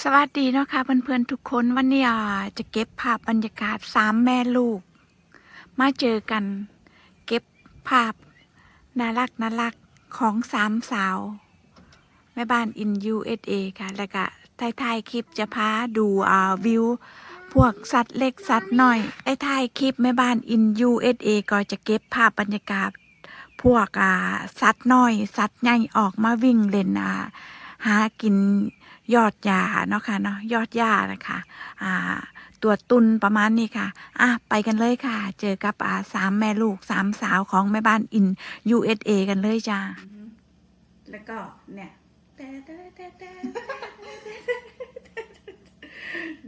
สวัสดีเนาะค่ะเพื่อนๆทุกคนวันนี้จะเก็บภาพบรรยากาศสามแม่ลูก มาเจอกัน เก็บภาพน่ารักน่ารักของสามสาว แม่บ้านอิน USA ค่ะ แล้วก็ท้ายๆคลิปจะพาดูอ่าวิว พวกสัตว์เล็กสัตว์น้อยไอ้ท้ายคลิปแม่บ้านอิน USA ก็จะเก็บภาพบรรยากาศ พวกอ่าสัตว์น้อย สัตว์ใหญ่ออกมาวิ่งเล่นอ่าหากิน ยอดหญ้าเนาะค่ะเนาะยอดหญ้านะคะอ่าตัวตุนประมาณนี้ค่ะ อะ ไปกันเลยค่ะ เจอกับอ่าสามแม่ลูกสามสาวของแม่บ้านอิน USA กันเลยจ้า แล้วก็เนี่ยแต่แต่แต่แต่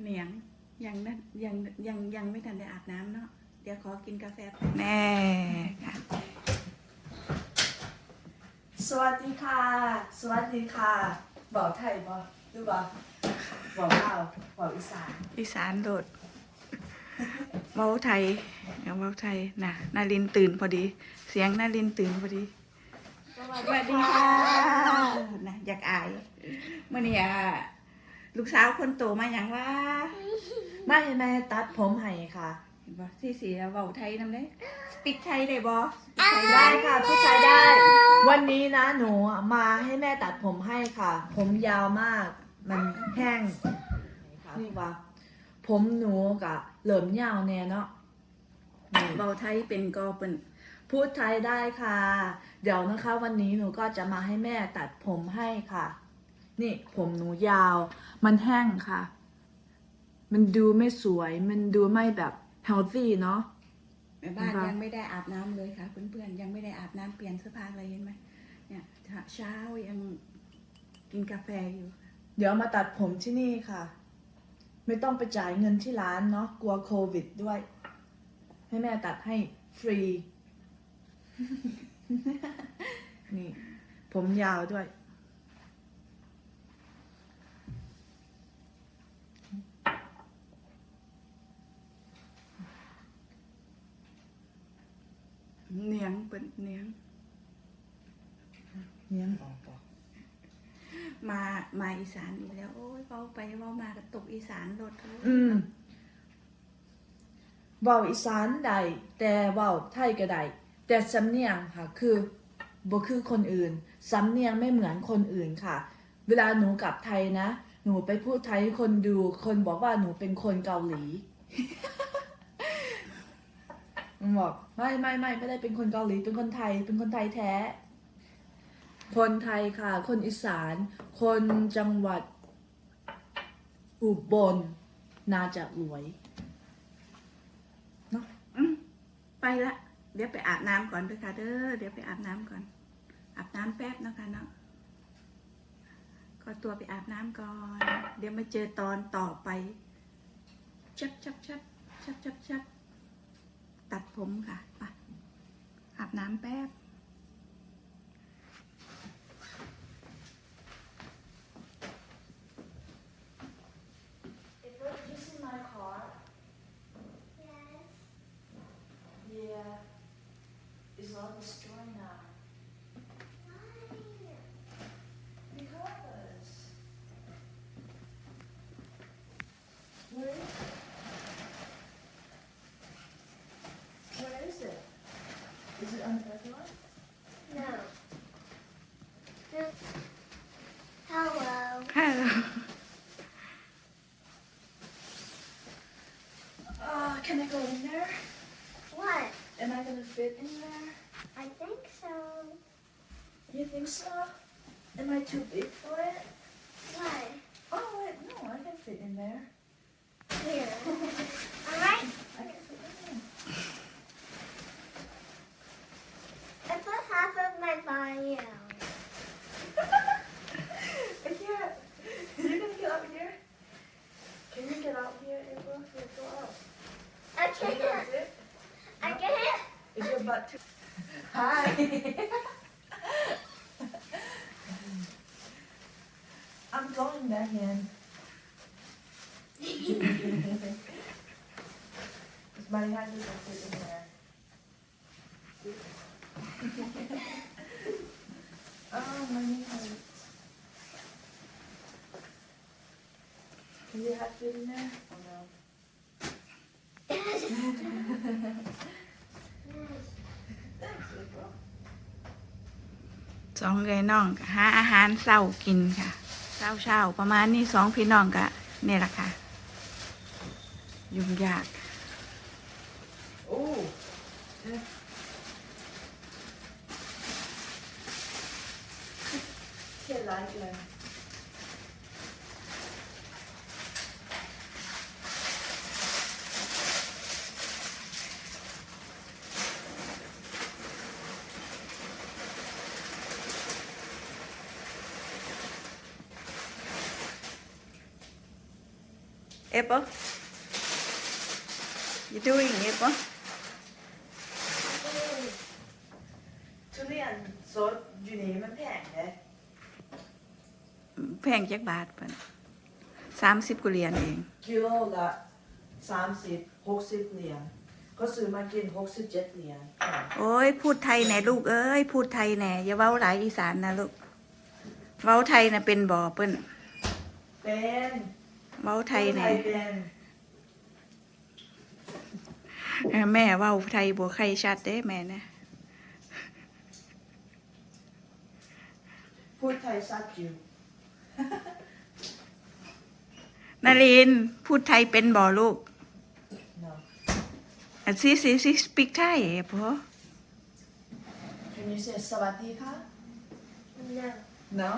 เหนียงยังนั่นยังยังยังไม่ทันได้อาบน้ำเนาะ เดี๋ยวขอกินกาแฟแน่ค่ะ สวัสดีค่ะ สวัสดีค่ะ บอกไทยบอห รือบอกบอกลาวบอกอีสานอีสานโดดเว้าไทยเว้าไทยน่ะนารินตื่นพอดี เสียงนารินตื่นพอดีสวัสสวัสดีค่ะนะอยากอายเมื่อนี้อะลูกสาวคนโตมาอย่างว่าไม่แม่ตัดผมให้ค่ะเห็นบ่ที่สีเว้าไทยนำได้ปิดไทยได้บ่ปิดไทยได้ค่ะผู้ชายได้ วันนี้นะหนูมาให้แม่ตัดผมให้ค่ะ ผมยาวมาก มันแห้งนี่ว่า ผมหนูกะเหลิมยาวแน่เนาะนี่เว้าไทยเป็นก็เป็นพูดไทยได้ค่ะ เดี๋ยวนะคะ วันนี้หนูก็จะมาให้แม่ตัดผมให้ค่ะ นี่ผมหนูยาว มันแห้งค่ะ มันดูไม่สวย มันดูไม่แบบ healthy เนาะแม่บ้านนะคะยังไม่ได้อาบน้ำเลยค่ะ เพื่อนๆยังไม่ได้อาบน้ำเปลี่ยนเสื้อผ้าอะไรเห็นไหมเนี่ยเช้ายังกินกาแฟอยู่ เดี๋ยวมาตัดผมที่นี่ค่ะ ไม่ต้องไปจ่ายเงินที่ร้านเนาะกลัวโควิดด้วย ให้แม่ตัดให้ฟรี นี่ ผมยาวด้วย เนียงเป็นเนียง เนี้ยงออกบอก มามาอีสานอีกแล้ว โอ้ยเว้าไปเว้ามากระตกอีสานรถอืมเว้าอีสานได้แต่เว้าไทยก็ได้แต่สำเนียงค่ะคือบ่คือคนอื่นสำเนียงไม่เหมือนคนอื่นค่ะ เวลาหนูกลับไทยนะ หนูไปพูดไทยให้คนดู คนบอกว่าหนูเป็นคนเกาหลี มันบอกไม่ไม่ไม่ไม่ได้เป็นคนเกาหลีเป็นคนไทยเป็นคนไทยแท้ คนไทยค่ะ คนอีสาน คนจังหวัด อุบลน่าจะรวยอืมไปละ เดี๋ยวไปอาบน้ำก่อนเด้อค่ะเด้อ เดี๋ยวไปอาบน้ำก่อน อาบน้ำแป๊บนะคะเนาะก็ตัวไปอาบน้ำก่อน เดี๋ยวมาเจอตอนต่อไป ชับชับชับชับชับชับตัดผมค่ะไปอาบน้ำแป๊บ Is it under everyone? No. no. Hello. Hello. Uh, can I go in there? What? Am I going to fit in there? I think so. You think so? Am I too big for it? Why? Oh, wait, no, I can fit in there. Here. Is your? Hi. I'm going back in. my hand doesn't in there. oh, my knee hurts. Can you have food in there? องเลยน้องก็หาอาหารเศร้ากินค่ะเช้าเช้าๆประมาณนี้สองพี่น้องก็เนี่แหละค่ะ ยุ่งยากโอ้เช่นไรเลย ล you doing เอปเปิลทุเรียนสดอยู่นี่มันแพงเลยแพงจักบาทเพิ่นสามสิบกุเหรียนเอง กิโลละสามสิบหกสิบเหรียญก็ซื้อมากินหกสิบเจ็ดเหรียญโอ้ย พูดไทยแหน่ลูกเอ้ย พูดไทยแหน่อย่าเว้าหลายอีสานนะลูก เว้าไทยนะเป็นบ่เปิ้นเป็น เว้าไทยแหน่เป็นเออแม่เว้าไทยบ่ใครชัดเด้แม่นะพูดไทยซัดอยู่นารินพูดไทยเป็นบ่ลูก no อะสิสิสิ speak Thai พอ can you say สวัสดีค่ะ No. no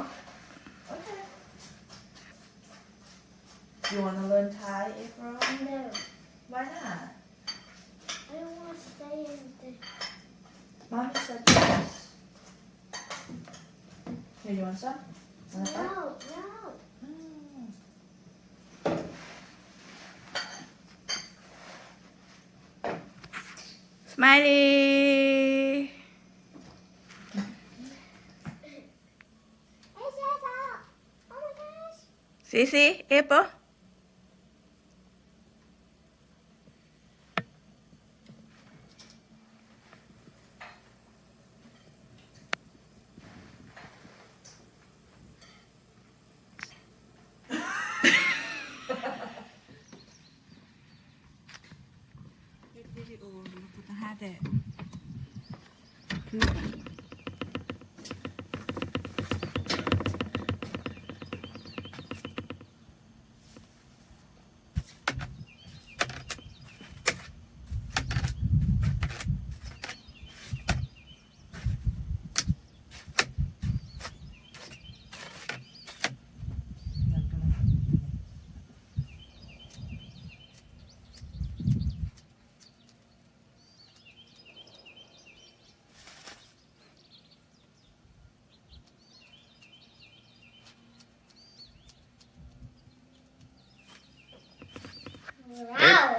okay you wanna learn Thai April No. why not I don't want to stay in the. mommy said yes here you want some Want? No, no. Mm. smiley Hey, Zaza. Oh Mm-hmm.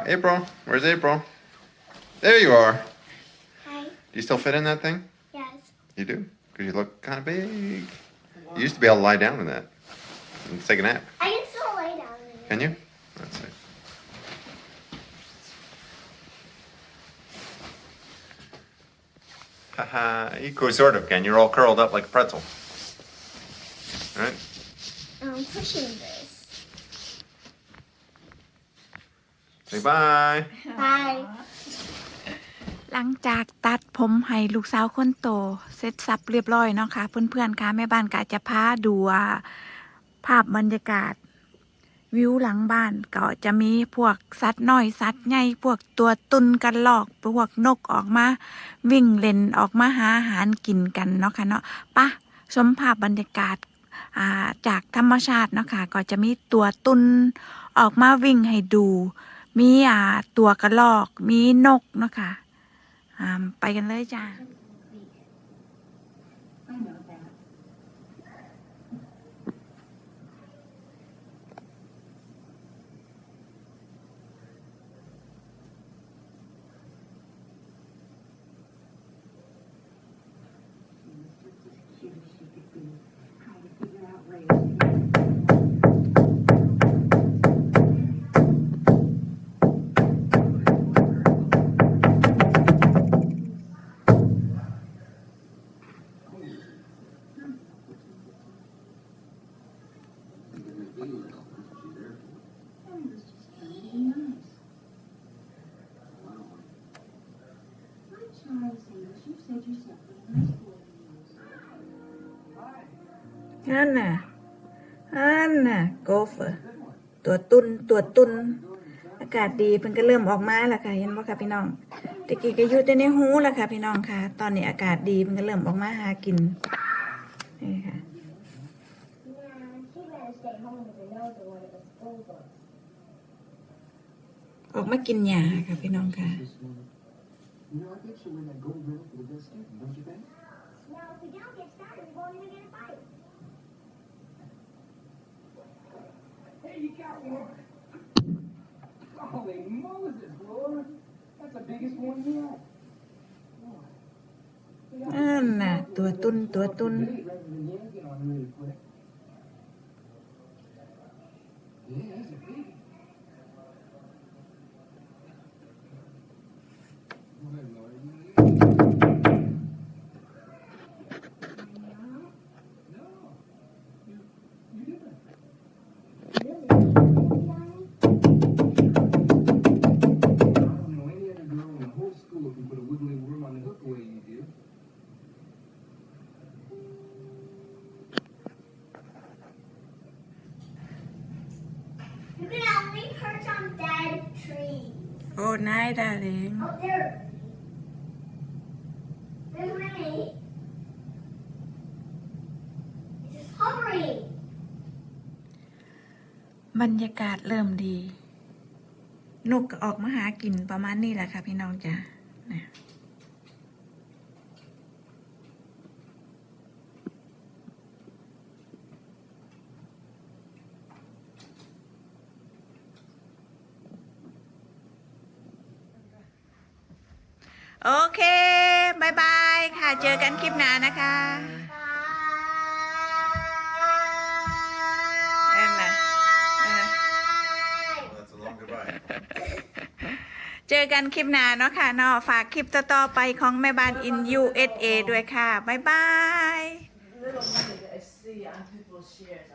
April, where's April? There you are. Hi. Do you still fit in that thing? Yes. You do? Because you look kind of big. You used to be able to lie down in that and take a nap. I can still lay down in it. Can you? That's it. Haha, you could sort of can. You're all curled up like a pretzel. All right? I'm pushing this. Say bye. Bye. หลังจากตัดผมให้ลูกสาวคนโต เสร็จสับเรียบร้อยเนาะค่ะ เพื่อนๆค่ะแม่บ้านก็จะพาดูว่าภาพบรรยากาศ วิวหลังบ้านก็จะมีพวกสัตว์น้อยสัตว์ใหญ่พวกตัวตุนกันหลอกพวกนกออกมา วิ่งเล่นออกมาหาอาหารกินกันเนาะค่ะเนาะปะชมภาพบรรยากาศอ่าจากธรรมชาติเนาะค่ะก็จะมีตัวตุนออกมาวิ่งให้ดู มีอ่าตัวกระลอกมีนกเนาะค่ะอ่าไปกันเลยจ้า นั่นน่ะนั่นน่ะโกเฟอร์ตัวตุนตัวตุน อากาศดีเพิ่งก็เริ่มออกมาแล้วค่ะเห็นบ่คะพี่น้องตะกี้ก็อยู่แต่ในหูแล้วค่ะพี่น้องค่ะ ตอนนี้อากาศดีเพิ่งก็เริ่มออกมาหากินนี่ค่ะออกมากินหยาค่ะพี่น้องค่ะ Now, if we. you got one. Holy Moses, That's the biggest one yet. Tùa tun, tùa tun. Yeah, อ้นายดาเลง Oh, there. There's Remy. It's just hovering. บรรยากาศเริ่มดี นกก็ออกมาหากินประมาณนี้แหละค่ะพี่น้องจ้ะนะ โอเคบายบายค่ะ เจอกันคลิปหน้านะคะเอ็นนะเออ That's a long goodbye. เจอกันคลิปหน้าเนาะค่ะเนาะฝากคลิปต่อๆไปของแม่บ้าน in USA ด้วยค่ะบ๊ายบาย Little money that I see on people's shares